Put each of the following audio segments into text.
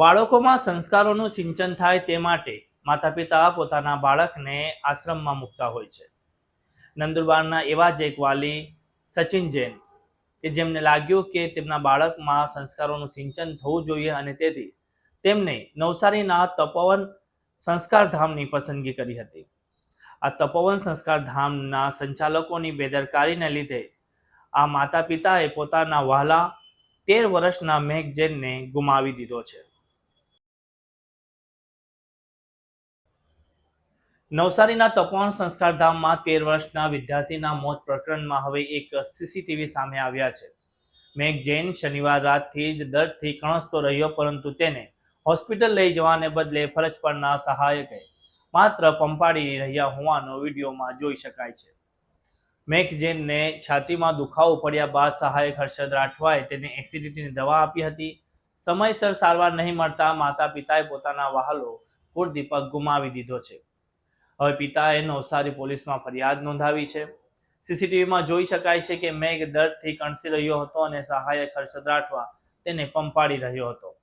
બાળકોમાં સંસ્કારોનું સિંચન થાય તે માટે માતા પિતા પોતાના બાળકને આશ્રમમાં મૂકતા હોય છે. નંદુરબારના એવા જ એક વાલી, સચિન જૈન, કે જેમને લાગ્યું કે તેમના બાળકમાં સંસ્કારોનું સિંચન થવું જોઈએ અને તેથી તેમને નવસારીના તપોવન સંસ્કાર ધામની પસંદગી કરી હતી. આ તપોવન સંસ્કારધામના સંચાલકોની બેદરકારીને લીધે આ માતા પિતાએ પોતાના વહાલા તેર વર્ષના મેઘ જૈનને ગુમાવી દીધો છે. નવસારીના તપોવન સંસ્કાર ધામમાં તેર વર્ષના વિદ્યાર્થીના મોત પ્રકરણમાં હવે એક સીસીટીવી સામે આવ્યા છે. મેઘ જૈન શનિવાર રાતથી જ દર્દથી કણસતો રહ્યો પરંતુ તેને હોસ્પિટલ લઈ જવાને બદલે ફરજ પરના સહાયકે માત્ર પંપાડી રહ્યા હોવાનો વિડીયોમાં જોઈ શકાય છે. મેઘ જૈનને છાતીમાં દુખાવો પડ્યા બાદ સહાયક હર્ષદ રાઠવાએ તેને એસિડિટીની દવા આપી હતી. સમયસર સારવાર નહીં મળતા માતા પિતાએ પોતાના વહાલો કુળદીપક ગુમાવી દીધો છે. હવે પિતાએ નવસારી પોલીસમાં ફરિયાદ નોંધાવી છે. સીસીટીવીમાં જોઈ શકાય છે કે મેઘ દર્દથી કણસી રહ્યો હતો અને સહાયક હર્ષદ તેને પંપાડી રહ્યો હતો.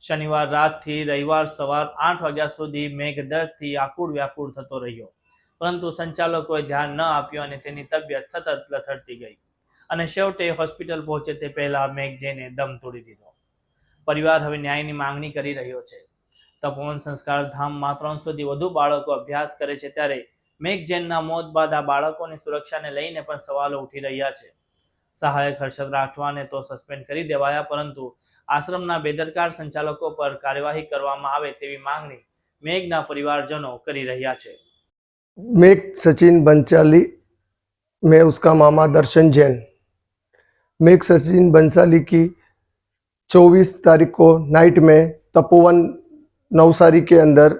શનિવાર રાતથી રવિવાર સવાર આઠ વાગ્યા સુધી મેઘ દર્દથી આકુળ વ્યાકુળ થતો રહ્યો. પરંતુ સંચાલકોએ ધ્યાન ન આપ્યું અને તેની તબિયત સતત લથડતી ગઈ અને છેવટે હોસ્પિટલ પહોંચે તે પહેલા મેઘ જૈને દમ તોડી દીધો. પરિવાર હવે ન્યાયની માંગણી કરી રહ્યો છે. તપોવન સંસ્કાર ધામમાં ત્રણસોથી વધુ બાળકો અભ્યાસ કરે છે ત્યારે મેઘ જૈનના મોત બાદ આ બાળકોની સુરક્ષાને લઈને પણ સવાલો ઉઠી રહ્યા છે સહાયક હર્ષદ રાઠવાને તો સસ્પેન્ડ કરી દેવાયા પરંતુ આશ્રમના બેદરકાર સંચાલકો પર કાર્યવાહી કરવામાં આવે તેવી માંગણી મેઘના પરિવારજનો કરી રહ્યા છે मैं सचिन बंसाली मैं उसका मामा दर्शन जैन मैं सचिन बंसाली की 24 तारीख को नाइट में तपोवन नवसारी के अंदर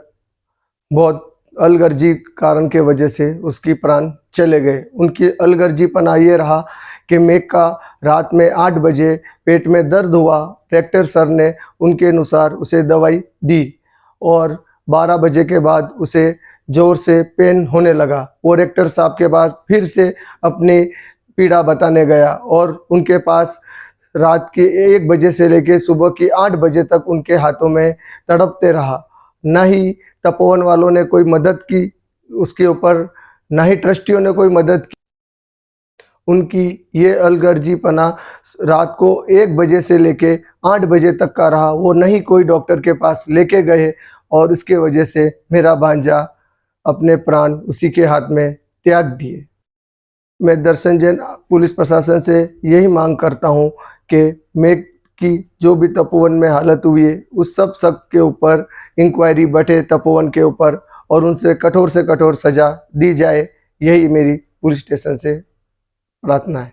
बहुत अलगर्जी कारण के वजह से उसकी प्राण चले गए। उनकी अलगर्जीपना ये रहा कि मेघ का रात में आठ बजे पेट में दर्द हुआ। डॉक्टर सर ने उनके अनुसार उसे दवाई दी और 12 बजे के बाद उसे ज़ोर से पेन होने लगा। वो रेक्टर साहब के बाद फिर से अपनी पीड़ा बताने गया और उनके पास रात के एक बजे से लेके सुबह की आठ बजे तक उनके हाथों में तड़पते रहा। न ही तपोवन वालों ने कोई मदद की, उसके ऊपर न ही ट्रस्टियों ने कोई मदद की। उनकी ये अलगर्जीपना रात को एक बजे से लेके आठ बजे तक का रहा। वो नहीं कोई डॉक्टर के पास लेके गए और उसके वजह से मेरा भांजा अपने प्राण उसी के हाथ में त्याग दिए। मैं दर्शन जैन पुलिस प्रशासन से यही मांग करता हूँ कि मेघ की जो भी तपोवन में हालत हुई है, उस सब सब के ऊपर इंक्वायरी बैठे तपोवन के ऊपर और उनसे कठोर से कठोर सजा दी जाए, यही मेरी पुलिस स्टेशन से प्रार्थना है।